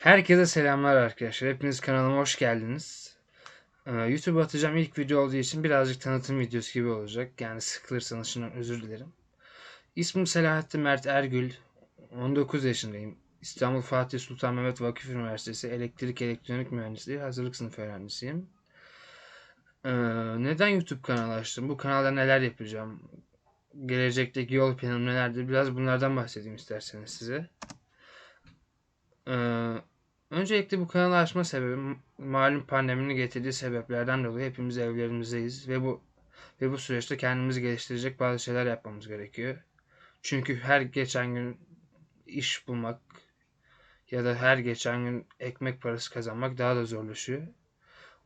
Herkese selamlar arkadaşlar. Hepiniz kanalıma hoş geldiniz. Ee, YouTube'a atacağım ilk video olduğu için birazcık tanıtım videosu gibi olacak. Yani sıkılırsanız şundan özür dilerim. İsmim Selahattin Mert Ergül. 19 yaşındayım. İstanbul Fatih Sultan Mehmet Vakıf Üniversitesi Elektrik Elektronik Mühendisliği hazırlık sınıf öğrencisiyim. Ee, neden YouTube kanalı açtım? Bu kanalda neler yapacağım? Gelecekteki yol planım nelerdir? Biraz bunlardan bahsedeyim isterseniz size. Öncelikle bu kanalı açma sebebim malum pandeminin getirdiği sebeplerden dolayı hepimiz evlerimizdeyiz ve bu ve bu süreçte kendimizi geliştirecek bazı şeyler yapmamız gerekiyor. Çünkü her geçen gün iş bulmak ya da her geçen gün ekmek parası kazanmak daha da zorlaşıyor.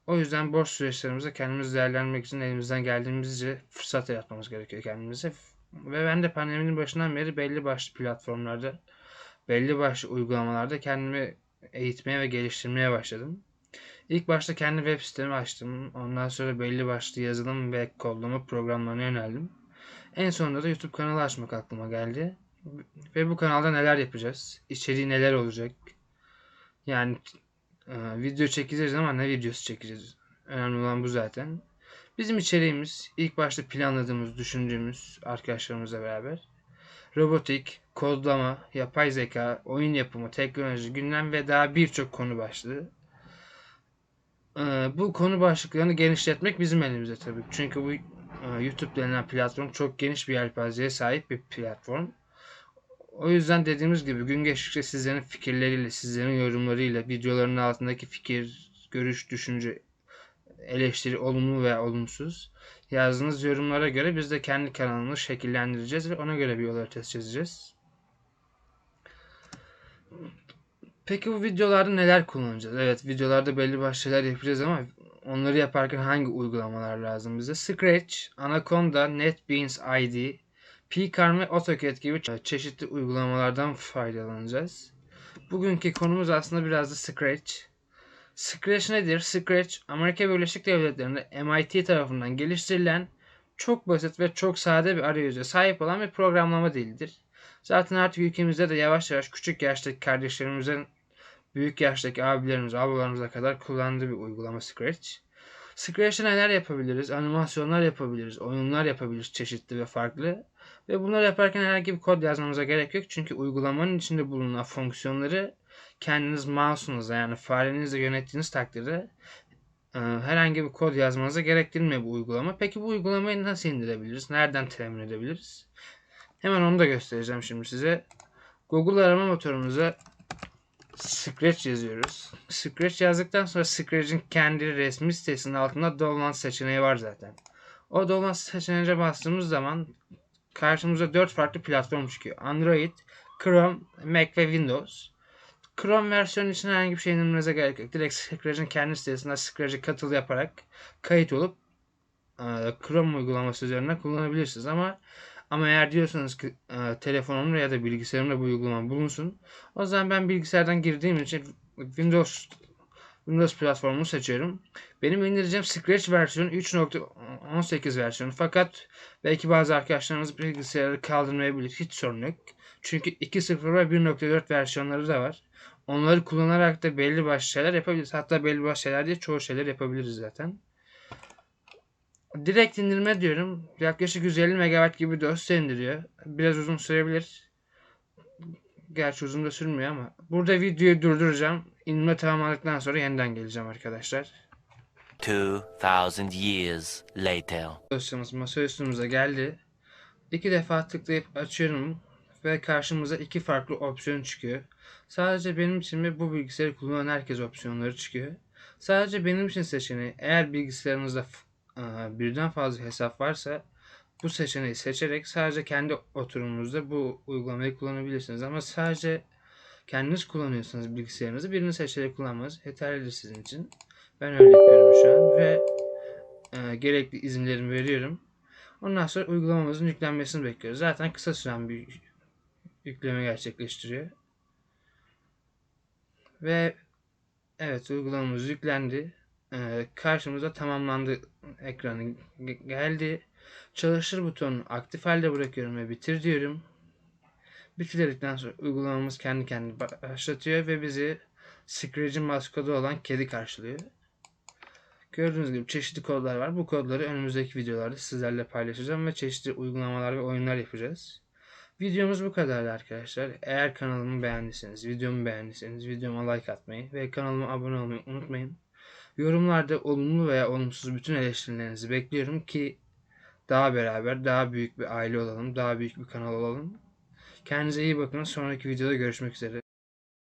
O yüzden boş süreçlerimizde kendimizi değerlendirmek için elimizden geldiğimizce fırsat yaratmamız gerekiyor kendimize. Ve ben de pandeminin başından beri belli başlı platformlarda belli başlı uygulamalarda kendimi eğitmeye ve geliştirmeye başladım. İlk başta kendi web sitemi açtım. Ondan sonra belli başlı yazılım ve kodlama programlarına yöneldim. En sonunda da YouTube kanalı açmak aklıma geldi. Ve bu kanalda neler yapacağız? İçeriği neler olacak? Yani e, video çekeceğiz ama ne videosu çekeceğiz? Önemli olan bu zaten. Bizim içeriğimiz ilk başta planladığımız, düşündüğümüz arkadaşlarımızla beraber robotik, kodlama, yapay zeka, oyun yapımı, teknoloji, gündem ve daha birçok konu başlığı. Ee, bu konu başlıklarını genişletmek bizim elimizde tabii. Çünkü bu e, YouTube denilen platform çok geniş bir yelpazeye sahip bir platform. O yüzden dediğimiz gibi gün geçtikçe sizlerin fikirleriyle, sizlerin yorumlarıyla, videoların altındaki fikir, görüş, düşünce, eleştiri olumlu veya olumsuz yazdığınız yorumlara göre biz de kendi kanalımızı şekillendireceğiz ve ona göre bir yol haritası çizeceğiz. Peki bu videolarda neler kullanacağız? Evet videolarda belli başlı şeyler yapacağız ama onları yaparken hangi uygulamalar lazım bize? Scratch, Anaconda, NetBeans ID, Pcarm ve AutoCAD gibi çeşitli uygulamalardan faydalanacağız. Bugünkü konumuz aslında biraz da Scratch. Scratch nedir? Scratch, Amerika Birleşik Devletleri'nde MIT tarafından geliştirilen çok basit ve çok sade bir arayüze sahip olan bir programlama dilidir. Zaten artık ülkemizde de yavaş yavaş küçük yaştaki kardeşlerimizin büyük yaştaki abilerimiz, ablalarımıza kadar kullandığı bir uygulama Scratch. Scratch'te neler yapabiliriz? Animasyonlar yapabiliriz, oyunlar yapabiliriz çeşitli ve farklı. Ve bunları yaparken herhangi bir kod yazmamıza gerek yok. Çünkü uygulamanın içinde bulunan fonksiyonları kendiniz mouse'unuzla yani farenizle yönettiğiniz takdirde e, herhangi bir kod yazmanıza gerektirmiyor bu uygulama. Peki bu uygulamayı nasıl indirebiliriz? Nereden temin edebiliriz? Hemen onu da göstereceğim şimdi size. Google arama motorumuza Scratch yazıyoruz. Scratch yazdıktan sonra Scratch'in kendi resmi sitesinin altında Download seçeneği var zaten. O Download seçeneğine bastığımız zaman karşımıza 4 farklı platform çıkıyor. Android, Chrome, Mac ve Windows. Chrome versiyonu için herhangi bir şey indirmenize gerek yok. Direkt Scratch'in kendi sitesinden Scratch'e katıl yaparak kayıt olup e, Chrome uygulaması üzerinden kullanabilirsiniz ama ama eğer diyorsanız ki e, telefonumda ya da bilgisayarımda bu uygulama bulunsun o zaman ben bilgisayardan girdiğim için Windows Windows platformunu seçiyorum. Benim indireceğim Scratch versiyonu 3.18 versiyonu. Fakat belki bazı arkadaşlarımız bilgisayarı kaldırmayabilir. Hiç sorun yok. Çünkü 2.0 ve 1.4 versiyonları da var. Onları kullanarak da belli başlı şeyler yapabiliriz. Hatta belli başlı şeyler değil çoğu şeyler yapabiliriz zaten. Direkt indirme diyorum. Yaklaşık 150 MB gibi dosya indiriyor. Biraz uzun sürebilir. Gerçi uzun da sürmüyor ama. Burada videoyu durduracağım. İndirme tamamladıktan sonra yeniden geleceğim arkadaşlar. 2000 years later. Dosyamız masa üstümüze geldi. İki defa tıklayıp açıyorum ve karşımıza iki farklı opsiyon çıkıyor. Sadece benim için ve bu bilgisayarı kullanan herkes opsiyonları çıkıyor. Sadece benim için seçeneği eğer bilgisayarınızda e, birden fazla hesap varsa bu seçeneği seçerek sadece kendi oturumunuzda bu uygulamayı kullanabilirsiniz. Ama sadece kendiniz kullanıyorsanız bilgisayarınızı birini seçerek kullanmanız yeterlidir sizin için. Ben öyle yapıyorum şu an ve e, gerekli izinlerimi veriyorum. Ondan sonra uygulamamızın yüklenmesini bekliyoruz. Zaten kısa süren bir yükleme gerçekleştiriyor. Ve evet uygulamamız yüklendi. Ee, karşımıza tamamlandı ekranı geldi. Çalışır butonunu aktif halde bırakıyorum ve bitir diyorum. Bitirdikten sonra uygulamamız kendi kendine başlatıyor ve bizi Scratch'in maskotu olan kedi karşılıyor. Gördüğünüz gibi çeşitli kodlar var. Bu kodları önümüzdeki videolarda sizlerle paylaşacağım ve çeşitli uygulamalar ve oyunlar yapacağız. Videomuz bu kadardı arkadaşlar. Eğer kanalımı beğendiyseniz, videomu beğendiyseniz videoma like atmayı ve kanalıma abone olmayı unutmayın. Yorumlarda olumlu veya olumsuz bütün eleştirilerinizi bekliyorum ki daha beraber, daha büyük bir aile olalım, daha büyük bir kanal olalım. Kendinize iyi bakın. Sonraki videoda görüşmek üzere.